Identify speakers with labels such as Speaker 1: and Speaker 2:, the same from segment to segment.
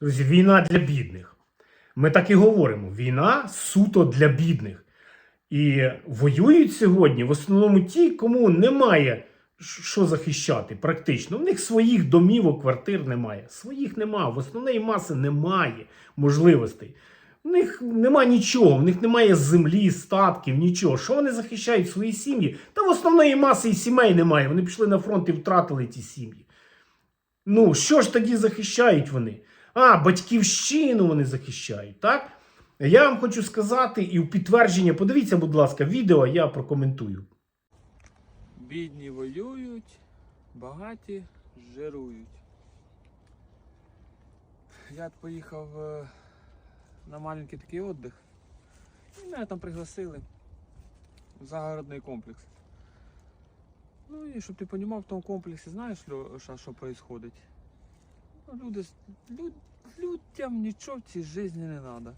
Speaker 1: Друзі, війна для бідних. Ми так і говоримо: війна суто для бідних. І воюють сьогодні в основному ті, кому немає що захищати, практично. В них своїх домівок, квартир немає. Своїх немає. В основної маси немає можливостей. В них нема нічого, в них немає землі, статків, нічого. Що вони захищають свої сім'ї? Та в основної маси і сімей немає. Вони пішли на фронт і втратили ті сім'ї. Ну, що ж тоді захищають вони? А, батьківщину вони захищають, так? Я вам хочу сказати, і в підтвердження, подивіться, будь ласка, відео, я прокоментую.
Speaker 2: Бідні воюють, багаті жирують. Я поїхав е, на маленький такий віддих. І мене там пригласили в загородний комплекс. Ну і щоб ти розумів, в тому комплексі знаєш, Льо- що, що відбувається? Люди, люд, людям нічого в цій житті не треба.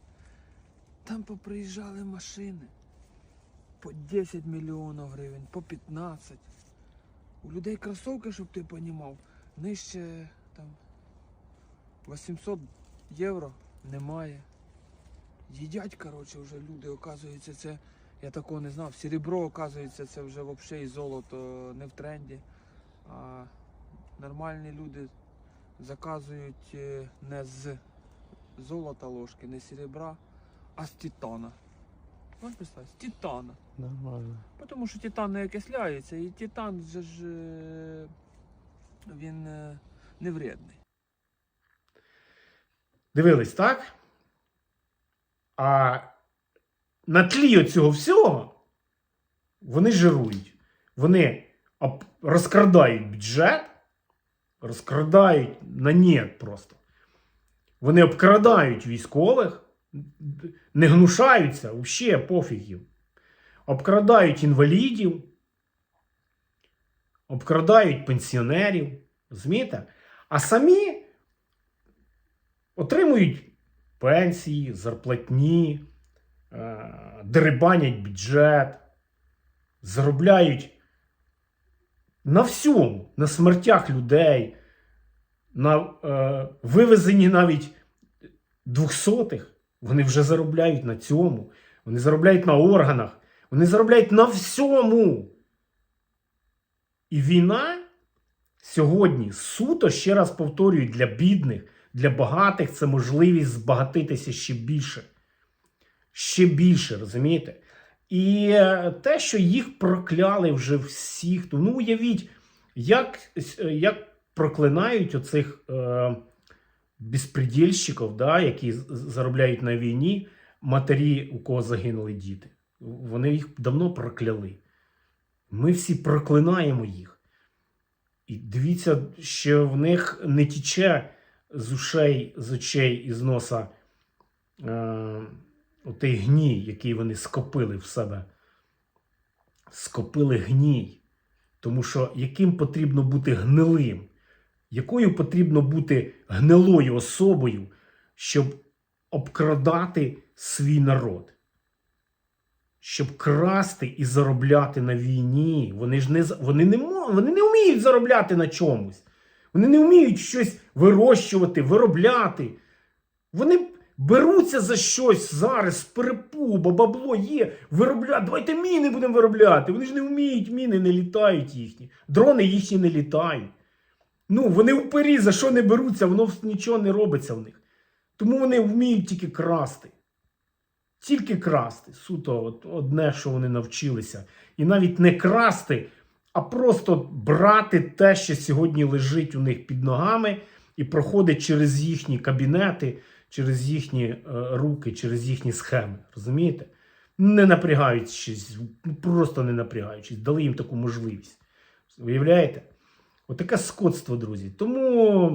Speaker 2: Там поприїжджали машини по 10 мільйонів гривень, по 15. У людей кросовки, щоб ти понімав, нижче там 800 євро немає. Їдять, коротше, вже люди, оказується, це, я такого не знав. Серебро, оказується, це вже взагалі і золото не в тренді. А нормальні люди заказують е, не з золота ложки, не з серебра, а з титана. Можеш представити? З титана.
Speaker 1: Нормально.
Speaker 2: Тому що титан не окисляється, і титан же ж е, він е, не вредний.
Speaker 1: Дивились, так? А на тлі цього всього вони жирують. Вони розкрадають бюджет, розкрадають на нет просто. Вони обкрадають військових, не гнушаються, взагалі пофіг їм. Обкрадають інвалідів, обкрадають пенсіонерів. Розумієте? А самі отримують пенсії, зарплатні, е, дерибанять бюджет, заробляють на всьому, на смертях людей, на е, вивезенні навіть двохсотих. Вони вже заробляють на цьому. Вони заробляють на органах, вони заробляють на всьому. І війна сьогодні суто, ще раз повторюю, для бідних, для багатих це можливість збагатитися ще більше. Ще більше, розумієте? І е, те, що їх прокляли вже всіх, ну уявіть, як, е, як проклинають оцих е, безпредельщиків, да, які заробляють на війні, матері, у кого загинули діти. Вони їх давно прокляли. Ми всі проклинаємо їх. І дивіться, що в них не тіче з ушей, з очей і з носа е, отей гній, який вони скопили в себе. Скопили гній. Тому що яким потрібно бути гнилим, якою потрібно бути гнилою особою, щоб обкрадати свій народ. Щоб красти і заробляти на війні. Вони ж не, вони не, вони не вміють заробляти на чомусь. Вони не вміють щось вирощувати, виробляти. Вони беруться за щось зараз перепу, бо бабло є, виробляти. Давайте міни будемо виробляти. Вони ж не вміють, міни не літають їхні. Дрони їхні не літають. Ну, вони упері, за що не беруться, воно нічого не робиться в них. Тому вони вміють тільки красти. Тільки красти. Суто от одне, що вони навчилися. І навіть не красти, а просто брати те, що сьогодні лежить у них під ногами, і проходить через їхні кабінети, через їхні е, руки, через їхні схеми. Розумієте? Не напрягаючись, просто не напрягаючись, дали їм таку можливість. Уявляєте? Отаке скотство, друзі. Тому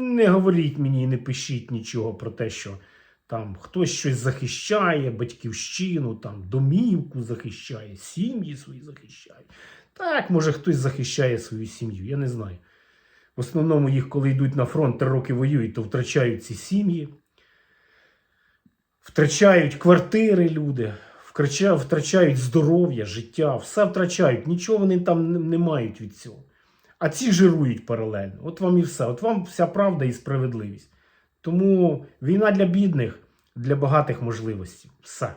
Speaker 1: не говоріть мені і не пишіть нічого про те, що там хтось щось захищає, батьківщину, там домівку захищає, сім'ї свої захищає. Так, може хтось захищає свою сім'ю, я не знаю. В основному їх, коли йдуть на фронт, три роки воюють, то втрачають ці сім'ї, втрачають квартири люди, втрачають, здоров'я, життя, все втрачають, нічого вони там не мають від цього. А ці жирують паралельно. От вам і все. От вам вся правда і справедливість. Тому війна для бідних, для багатих можливостей. Все.